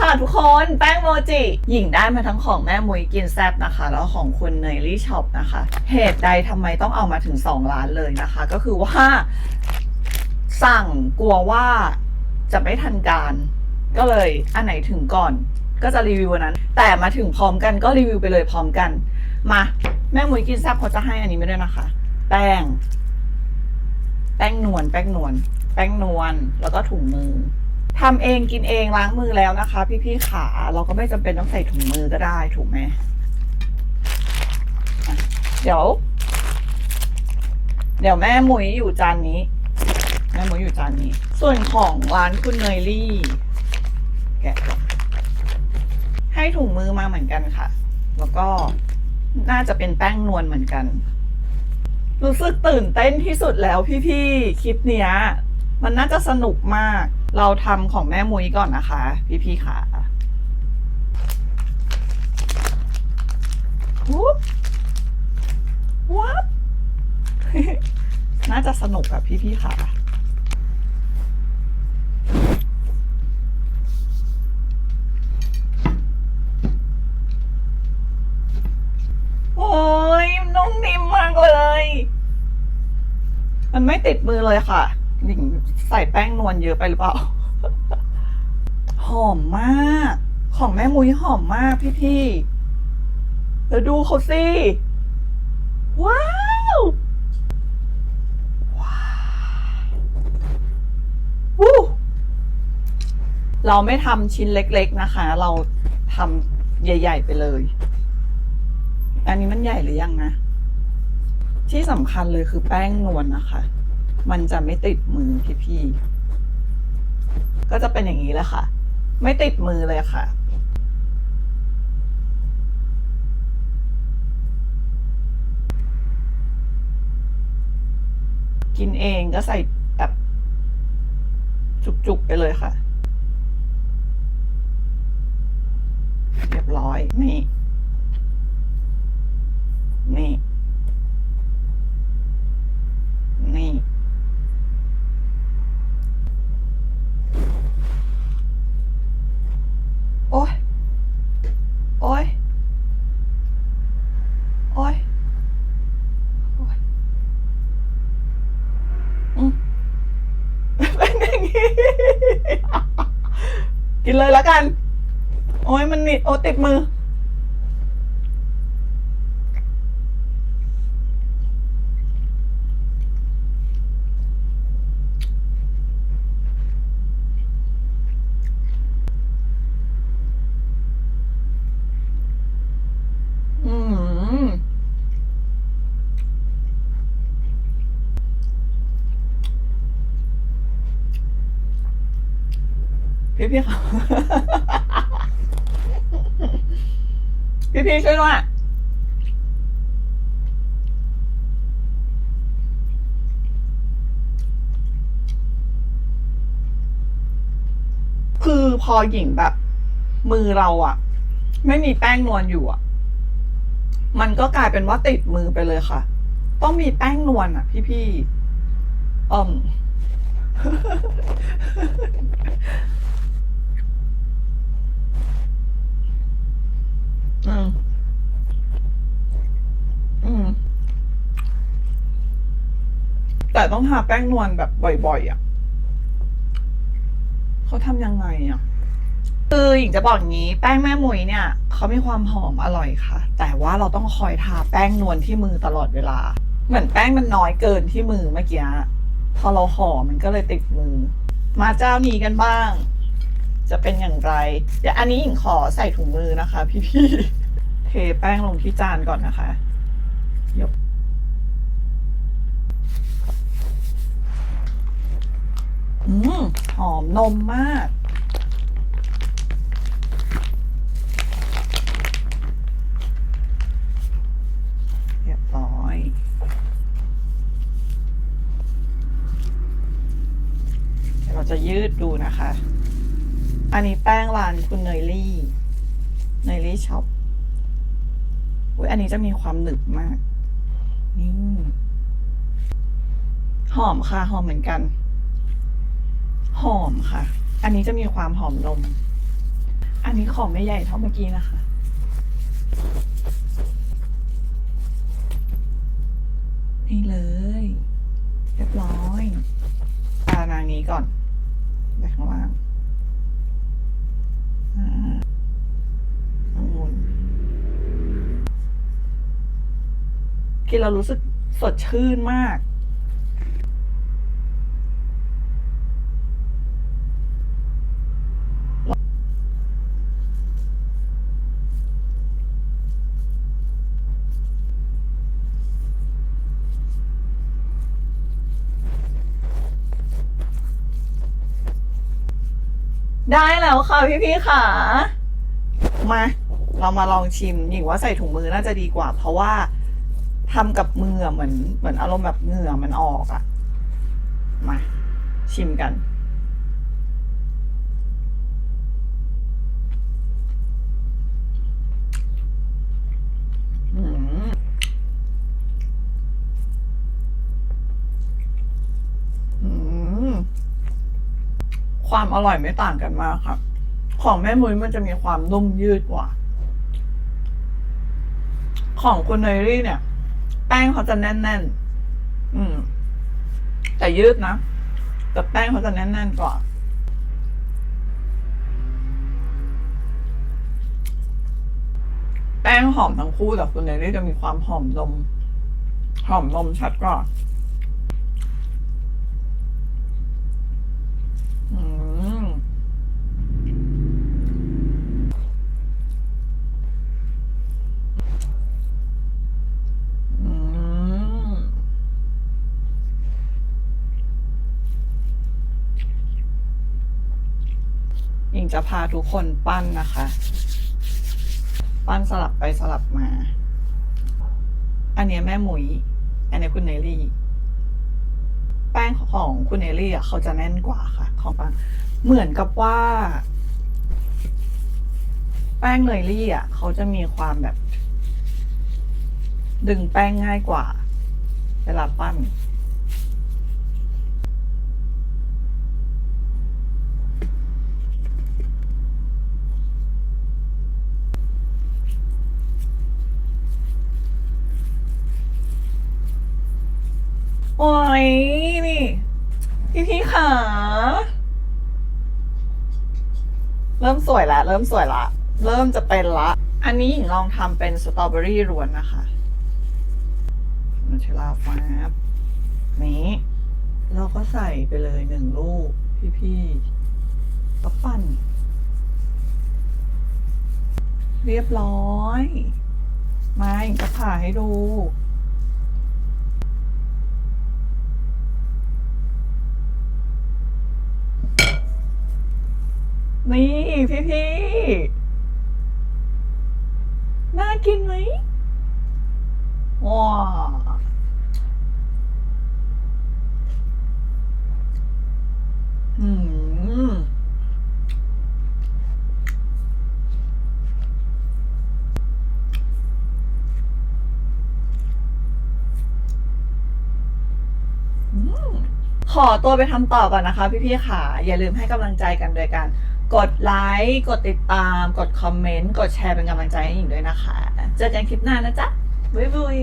ค่ะทุกคนแป้งโมจิหญิงได้มาทั้งของแม่มุยกินแซบนะคะ แล้วของคุณเนยลี่ช็อปนะคะ เหตุใดทำไมต้องเอามาถึง 2 ล้านเลยนะคะ ก็คือว่า สั่งกลัวว่าจะไม่ทันการ ก็เลยอันไหนถึงก่อน ก็จะรีวิวอันนั้น แต่มาถึงพร้อมกันก็รีวิวไปเลยพร้อมกัน มาแม่มุยกินแซบเขาจะให้อันนี้ไม่ด้วยนะคะ แป้ง แป้งนวลแป้งนวลแป้งนวลแล้วก็ถุงมือ ทำเองกินเองล้างมือแล้วนะคะ พี่ๆขาเราก็ไม่จำเป็นต้องใส่ถุงมือก็ได้ถูกไหมเดี๋ยว เดี๋ยวแม่หมุยอยู่จานนี้ แม่หมุยอยู่จานนี้ ส่วนของร้านคุณเนยลี่ แกะให้ถุงมือมาเหมือนกันค่ะ แล้วก็น่าจะเป็นแป้งนวลเหมือนกัน รู้สึกตื่นเต้นที่สุดแล้วพี่ๆคลิปเนี้ย มันน่าจะสนุกมาก เราทำของแม่มุ้ยก่อนนะคะ พี่ๆค่ะวุ๊บวับน่าจะสนุกอะพี่ๆค่ะ โอ้ยนุ่มนิ่มมากเลย มันไม่ติดมือเลยค่ะ หญิงใส่แป้งนวลเยอะไปหรือเปล่า หอมมาก ของแม่มุ้ยหอมมากพี่พี่ๆเดี๋ยวดูเขาสิ ว้าวว้าววู้เราไม่ทำชิ้นเล็กๆนะคะ เราทำใหญ่ ๆ ไปเลย อันนี้มันใหญ่หรือยังนะ ที่สำคัญเลยคือแป้งนวลนะคะ มันจะไม่ติดมือพี่ๆ ก็จะเป็นอย่างนี้แหละค่ะ ไม่ติดมือเลยค่ะ กินเองก็ใส่แบบจุกๆไปเลยค่ะ เรียบร้อยนี่นี่ นี่ โอ้ยโอ้ยโอ้ยโอ้ยอืมเป็นอย่างนี้ กินเลยแล้วกัน โอ้ยมันนิดโอ้ติดมือม พี่พี่ค่ะพี่พี่ช่วยด้วยคือพอหญิงแบบ มือเราอะไม่มีแป้งนวลอยู่อะมันก็กลายเป็นว่าติดมือไปเลยค่ะ ต้องมีแป้งนวลอะพี่พี่อืม อืมอืมแต่ต้องทาแป้งนวลแบบบ่อยๆอะ เขาทำยังไงอะ คือหญิงจะบอกอย่างนี้ แป้งแม่หมุยเนี่ย เขามีความหอมอร่อยค่ะ แต่ว่าเราต้องคอยทาแป้งนวลที่มือตลอดเวลา เหมือนแป้งมันน้อยเกินที่มือเมื่อกี้พอเราห่อมันก็เลยติดมือ มาเจ้านี้กันบ้าง จะเป็นอย่างไร เดี๋ยวอันนี้หญิงขอใส่ถุงมือนะคะ พี่ๆ เทแป้งลงที่จานก่อนนะคะยกอืมหอมนมมาก เรียบร้อย เดี๋ยวเราจะยืดดูนะคะ อันนี้แป้งร้านคุณเนยลี่ เนยลี่ช็อป อุ้ยอันนี้จะมีความหนึบมาก นี่หอมค่ะหอมเหมือนกัน หอมค่ะ อันนี้จะมีความหอมนม อันนี้ของไม่ใหญ่เท่าเมื่อกี้นะคะ นี่เลย เรียบร้อยตานางนี้ก่อนไปข้างล่างอ่าองุ่น กินเรารู้สึกสดชื่นมากได้แล้วค่ะพี่พี่ๆค่ะ มา เรามาลองชิมหญิงว่าใส่ถุงมือน่าจะดีกว่า เพราะว่า ทำกับมือเหมือนเหมือนอารมณ์แบบเหงื่อมันออกอะมา ชิมกันอืมอืมความอร่อยไม่ต่างกันมากครับ ของแม่มุ้ยมันจะมีความนุ่มยืดกว่า ของคุณเนยรี่เนี่ย แป้งเขาจะแน่นๆ อืม แต่ยืดนะแต่แป้งเขาจะแน่นๆกว่าแป้งหอมทั้งคู่แต่คุณเนยรี่จะมีความหอมนมหอมนมชัดกว่า อืม อืม ยิงจะพาทุกคนปั้นนะคะ ปั้นสลับไปสลับมา อันนี้แม่หมุย อันนี้คุณเนลลี่ แป้งของคุณเนลลี่อะเขาจะแน่นกว่าค่ะ ของปังเหมือนกับว่า แป้งเนลี่อะเขาจะมีความแบบ ดึงแป้งง่ายกว่า เวลาปั้น นี่พี่พี่ขาเริ่มสวยละ เริ่มสวยละ เริ่มจะเป็นละ อันนี้หญิงลองทำเป็นสตรอเบอรี่รวนนะคะนูเทลล่าฟ้าบนี้เราก็ใส่ไปเลยหนึ่งลูก พี่พี่ๆก็ปั้น เรียบร้อย มาหญิงจะผ่าให้ดู นี่พี่พี่ๆน่ากินไหมว้าอืมอืมขอตัวไปทำต่อก่อนนะคะ พี่ๆค่ะ อย่าลืมให้กำลังใจกันโดยการ กดไลค์ กดติดตาม กดคอมเมนต์ กดแชร์เป็นกำลังใจให้หญิงด้วยนะคะ เจอกันคลิปหน้านะจ๊ะ บ๊ายบาย